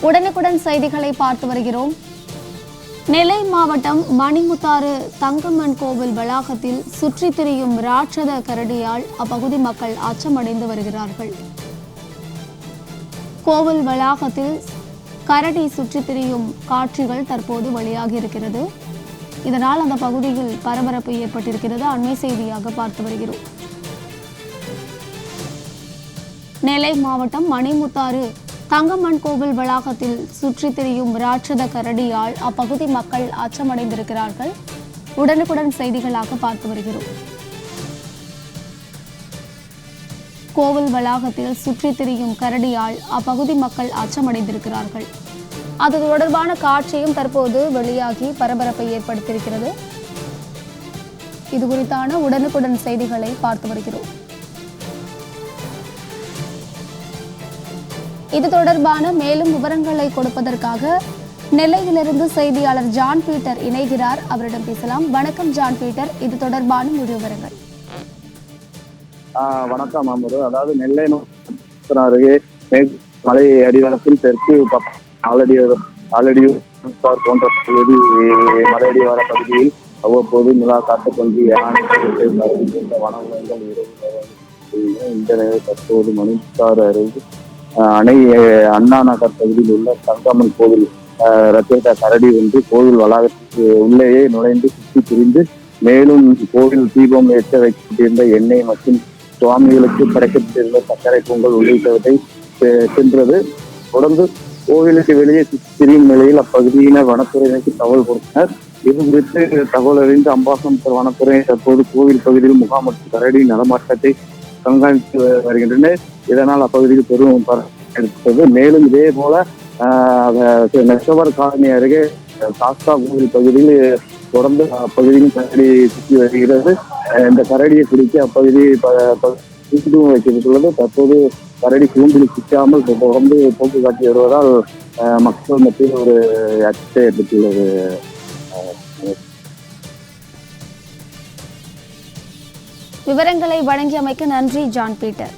உடனுக்குடன் செய்திகளை பார்த்து வருகிறோம். நெல்லை மாவட்டம் மணிமுத்தாறு தங்கம்மன் கோவில் வளாகத்தில் சுற்றித் திரியும் ராட்சத கரடியால் அப்பகுதி மக்கள் அச்சமடைந்து வருகிறார்கள். கோவில் வளாகத்தில் கரடி சுற்றித் திரியும் காட்சிகள் தற்போது வெளியாகி இருக்கிறது இதனால் அந்த பகுதியில் பரபரப்பு ஏற்பட்டிருக்கிறது. அண்மை செய்தியாக பார்த்து வருகிறோம். நெல்லை மாவட்டம் மணிமுத்தாறு தங்கம்மன் கோவில் வளாகத்தில் சுற்றித் திரியும் ராட்சத கரடியால் அப்பகுதி மக்கள் அச்சமடைந்திருக்கிறார்கள். உடனுக்குடன் செய்திகளாக பார்த்து வருகிறோம். கோவில் வளாகத்தில் சுற்றித் திரியும் கரடியால் அப்பகுதி மக்கள் அச்சமடைந்திருக்கிறார்கள். அது தொடர்பான காட்சியும் தற்போது வெளியாகி பரபரப்பை ஏற்படுத்தியிருக்கிறது. இது குறித்தான உடனுக்குடன் செய்திகளை பார்த்து வருகிறோம். இது தொடர்பான மேலும் விவரங்களை கொடுப்பதற்காக நெல்லையிலிருந்து செய்தியாளர் ஜான் பீட்டர் இணைகிறார். அவரிடம் பேசலாம். வணக்கம் ஜான் பீட்டர். இது தொடர்பான முழு விவரங்கள். ஆஹ் வணக்கம் அமரு அதாவது நெல்லை அருகே மலை அடிவாரத்தில் தெற்கு ஆலடி போன்ற பகுதி மலை அடிவார பகுதியில் அவ்வப்போது நிலா காட்டுக்கொண்டு கொண்டு யானை இந்த தற்போது மணித்தாறு அருகே அணை அண்ணாநகர் அண்ணா நகர் பகுதியில் உள்ள தங்கம்மன் கோவில் ரத்தேட்டா கரடி ஒன்று கோவில் வளாகத்துக்கு உள்ளேயே நுழைந்து சுற்றி திரிந்து மேலும் கோவில் தீபம் ஏற்ற வைக்கப்பட்டிருந்த எண்ணெய் மற்றும் சுவாமிகளுக்கு படைக்கப்பட்டிருந்த சர்க்கரை பொங்கல் உள்ளிட்டவற்றை செ- சென்றது. தொடர்ந்து கோவிலுக்கு வெளியே திரியும் நிலையில் அப்பகுதியினர் வனத்துறையினருக்கு தகவல் கொடுத்தனர். இது குறித்து தகவல் அறிந்து அம்பாசமுத்திர வனத்துறை தற்போது கோவில் பகுதியில் முகாமிட்டு கரடி நடமாட்டத்தை கண்காணித்து வருகின்றனர் இதனால் அப்பகுதியில் பெரும் பரபரப்பு ஏற்பட்டது மேலும் இதே போல நெசவர் காலனி அருகே தாஸ்தா சாஸ்தா கோவில் பகுதியில் தொடர்ந்து அப்பகுதியில் கரடி சுற்றி வருகிறது. இந்த கரடியை பிடிக்க அப்பகுதி ப- கூண்டும் வைக்கப்பட்டுள்ளது. தற்போது கரடி கூண்டில் சிக்காமல் தொடர்ந்து போக்கு காட்டி வருவதால் மக்கள் மத்தியில் ஒரு அச்சத்தை ஏற்பட்டுள்ளது விவரங்களை வழங்கியமைக்கு நன்றி ஜான் பீட்டர்.